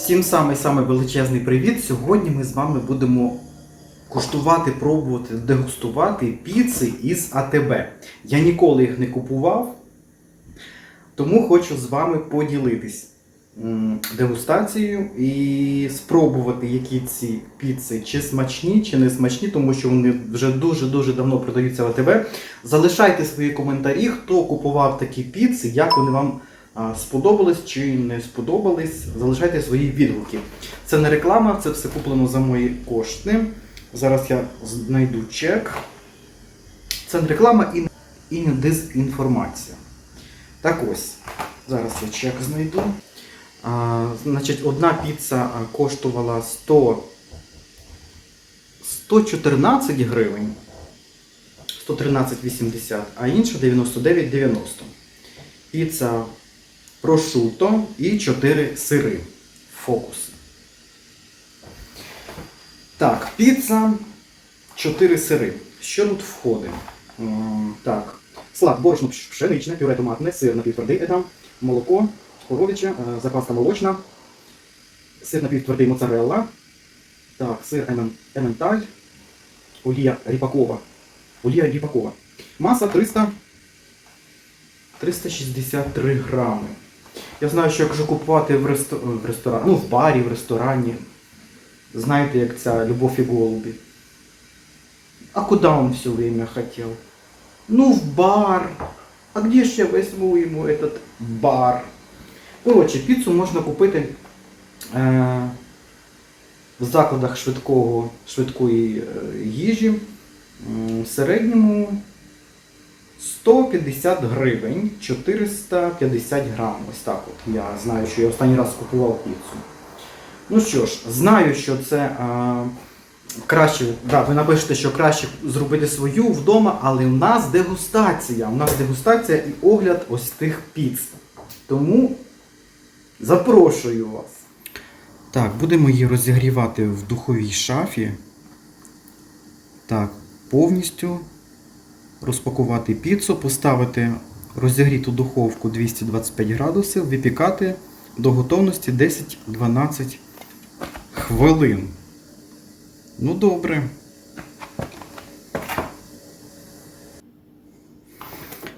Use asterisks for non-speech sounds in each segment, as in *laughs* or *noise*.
Всім самий-самий величезний привіт. Сьогодні ми з вами будемо куштувати, пробувати, дегустувати піци із АТБ. Я ніколи їх не купував, тому хочу з вами поділитись дегустацією і спробувати, які ці піци чи смачні, чи не смачні, тому що вони вже дуже-дуже давно продаються в АТБ. Залишайте свої коментарі, хто купував такі піци, як вони вам сподобались чи не сподобались. Залишайте свої відгуки. Це не реклама, це все куплено за мої кошти. Зараз я знайду чек. Це не реклама і, і не дезінформація. Так ось, зараз я чек знайду. А, значить, одна піца коштувала 100, 114 гривень. 113,80, а інша 99,90. Піца прошуто і 4 сири. Фокуси. Так, піца, 4 сири. Що тут входить? Так. Салат, борошно пшеничне, пюре томатне, сир напівтвердий едам, молоко, коров'яче, е, закваска молочна, сир напівтвердий моцарелла, так, сир ементаль, олія ріпакова. Олія ріпакова. Маса 300, 363 грами. Я знаю, що якщо купувати в, ресто... в ресторані, ну в барі, в ресторані, знаєте, як ця Любов і голуби. А куда он все время хотел? Ну, в бар. А где ж я возьму ему этот бар? Коротше, піцу можна купити е, в закладах швидкого, швидкої е, їжі в середньому 150 гривень, 450 грам. Ось так от. Я знаю, що я останній раз купував піцу. Ну що ж, знаю, що це а, краще, да, ви напишете, що краще зробити свою вдома, але у нас дегустація. У нас дегустація і огляд ось тих піц. Тому запрошую вас. Так, будемо її розігрівати в духовій шафі. Так, повністю розпакувати піцу, поставити розігріту духовку 225 градусів, випікати до готовності 10-12 хвилин. Ну, добре.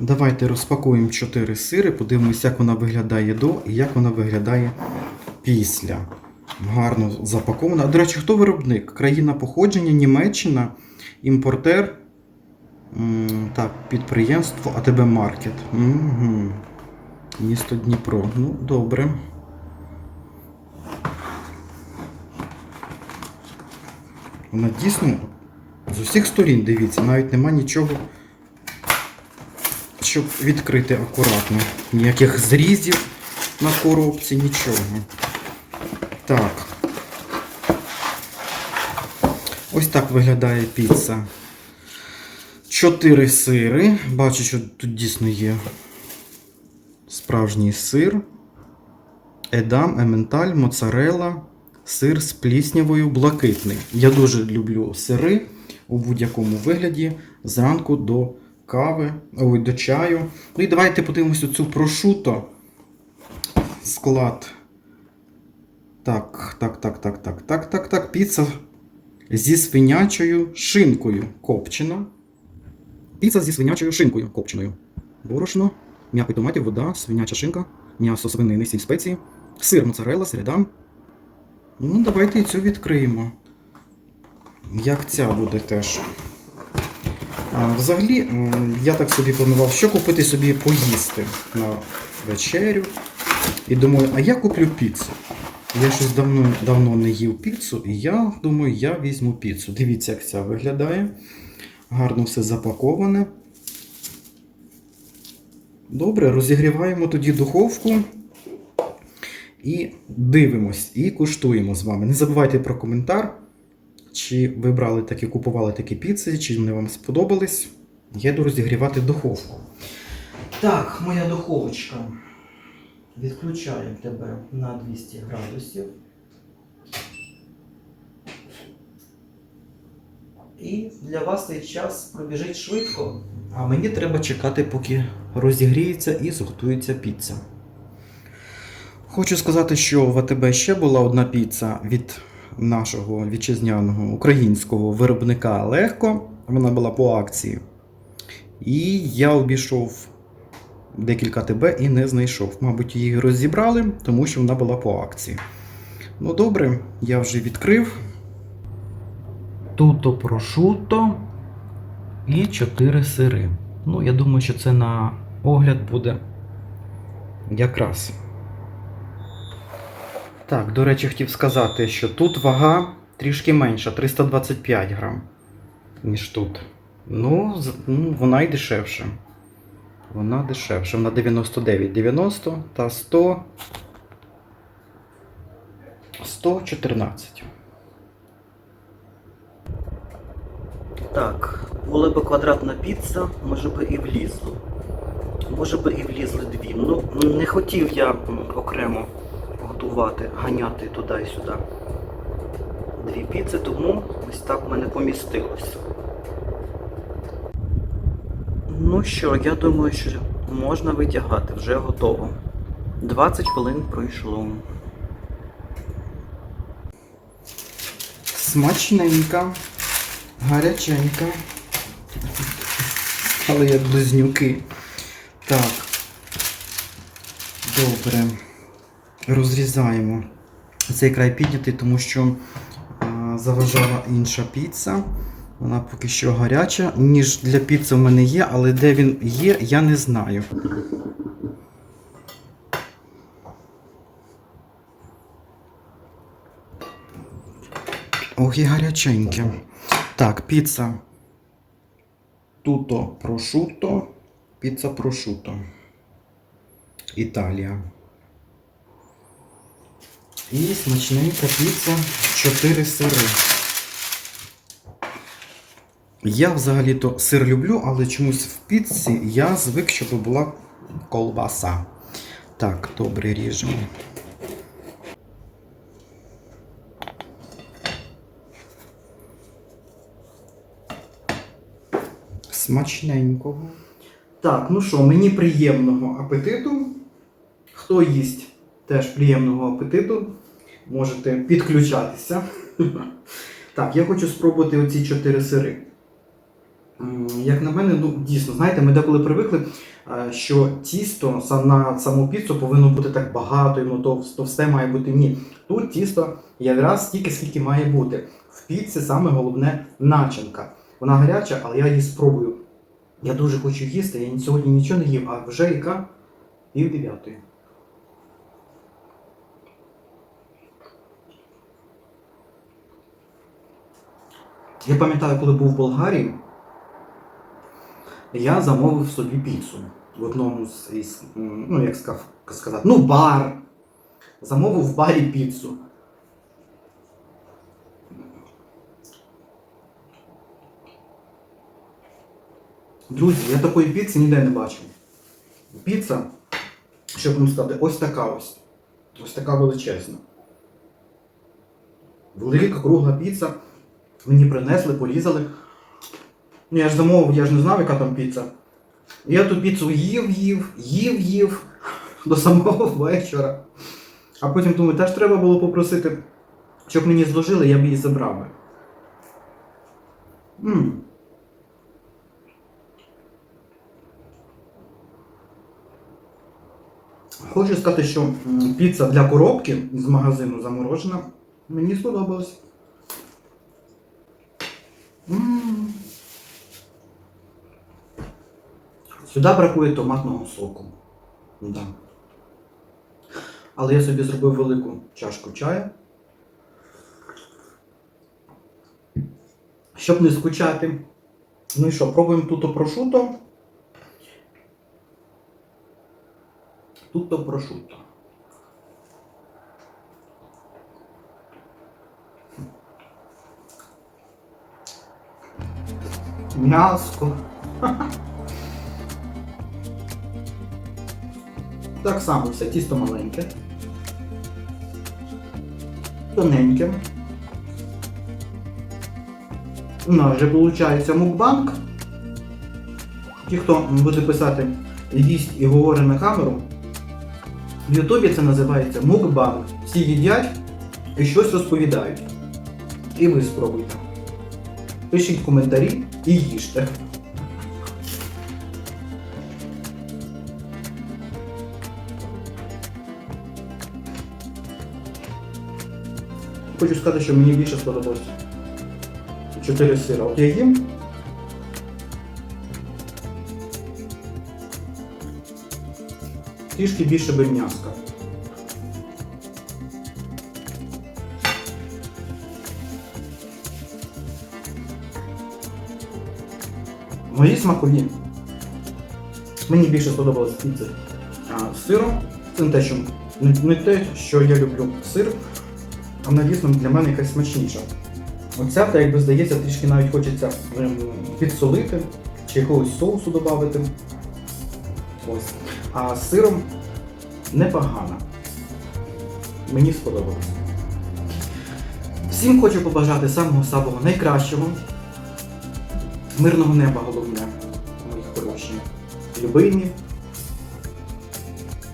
Давайте розпакуємо 4 сири, подивимося, як вона виглядає до і як вона виглядає після. Гарно запакована. До речі, хто виробник? Країна походження, Німеччина, імпортер. Так, підприємство АТБ Маркет. Угу. Місто Дніпро. Ну, добре. Вона дійсно з усіх сторін, дивіться, навіть нема нічого, щоб відкрити акуратно. Ніяких зрізів на коробці, нічого. Так. Ось так виглядає піца. Чотири сири. Бачу, що тут дійсно є справжній сир. Едам, ементаль, моцарелла, сир з пліснявою блакитний. Я дуже люблю сири у будь-якому вигляді зранку до кави, ой, до чаю. Ну і давайте подивимося цю прошуто. Склад. Так, так, так, так, так, так, так, так. Піца зі свинячою шинкою копчена. Піца зі свинячою шинкою копченою. Борошно, м'який томатів, вода, свиняча шинка, м'ясо свинини, сіль спеції, сир моцарелла, середам. Ну, давайте цю відкриємо. Як ця буде теж. А, взагалі, я так собі планував, що купити собі поїсти на вечерю. І думаю, а я куплю піцу. Я щось давно, давно не їв піцу, і я думаю, я візьму піцу. Дивіться, як ця виглядає. Гарно все запаковане. Добре, розігріваємо тоді духовку і дивимось, і куштуємо з вами. Не забувайте про коментар, чи ви брали такі, купували такі піци, чи вони вам сподобались. Я йду розігрівати духовку. Так, моя духовочка. Відключаємо тебе на 200 градусів. І для вас цей час пробіжить швидко. А мені треба чекати, поки розігріється і зготується піца. Хочу сказати, що в АТБ ще була одна піца від нашого вітчизняного українського виробника Легко. Вона була по акції. І я обійшов декілька АТБ і не знайшов. Мабуть, її розібрали, тому що вона була по акції. Ну добре, я вже відкрив. Туто прошуто і 4 сири. Ну, я думаю, що це на огляд буде якраз. Так, до речі, хотів сказати, що тут вага трішки менша, 325 грам, ніж тут. Ну, ну, вона й дешевша. Вона дешевша. Вона 99,90 та 100. 114. Так, була би квадратна піца, може би і влізло. Може би і влізли дві. Ну, не хотів я окремо готувати, ганяти туди і сюди. Дві піци, тому ось так в мене помістилось. Ну що, я думаю, що можна витягати, вже готово. 20 хвилин пройшло. Смачненька, гаряченька. Але як близнюки. Так. Добре. Розрізаємо. Цей край піднятий, тому що а, заважала інша піца. Вона поки що гаряча. Ніж для піци в мене є, але де він є, я не знаю. Ох, і гаряченьке. Так, піца. Туто прошуто. Піца прошуто. Італія. І смачненька піца 4 сири. Я взагалі-то сир люблю, але чомусь в піці я звик, щоб була колбаса. Так, добре ріжемо. Смачненького. Так, ну що, мені приємного апетиту. Хто їсть теж приємного апетиту, можете підключатися. *laughs* Так, я хочу спробувати оці чотири сири. Як на мене, ну дійсно, знаєте, ми деколи привикли, е, що тісто на саму піцу повинно бути так багато, і воно тов- товсте має бути. Ні. Тут тісто якраз стільки, скільки має бути. В піці саме головне начинка. Вона гаряча, але я її спробую. Я дуже хочу їсти, я сьогодні нічого не їв, а вже яка пів дев'ятої. Я пам'ятаю, коли був в Болгарії, я замовив собі піцу в одному з, ну як сказати, ну бар. Замовив в барі піцу. Друзі, я такої піци ніде не бачив. Піца, щоб вам сказати, ось така ось. Ось така величезна. Велика кругла піца. Мені принесли, порізали. Ну, я ж замовив, я ж не знав, яка там піца. Я ту піцу їв, їв, їв, їв до самого *laughs* вечора. А потім думаю, теж треба було попросити, щоб мені зложили, я б її забрав. би. Хочу сказати, що піца для коробки з магазину заморожена. Мені сподобалось. Сюди бракує томатного соку. Да. Але я собі зробив велику чашку чаю. Щоб не скучати. Ну і що, пробуємо тут прошуто. Тут прошуто. М'яско. Так само все, тісто маленьке. Тоненьке. У нас вже виходить мукбанк. Ті, хто буде писати їсть і говорить на камеру, В Ютубі це називається мукбанг. Всі їдять і щось розповідають. І ви спробуйте. Пишіть коментарі і їжте. Хочу сказати, що мені більше сподобалось 4 сира. От я їм. Трішки більше би м'яска. Мої смакові. Мені більше сподобалось піци з сиром. Це не те, що, не те, що я люблю сир, а вона дійсно для мене якась смачніша. Оця, так якби здається, трішки навіть хочеться ем, підсолити чи якогось соусу додати. Ось. А з сиром непогано. Мені сподобалось. Всім хочу побажати самого самого найкращого. Мирного неба головне, мої хороші. Любимі.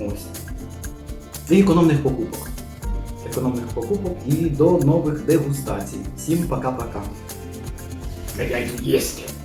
Ось. І економних покупок. Економних покупок і до нових дегустацій. Всім пока-пока. Опять есть.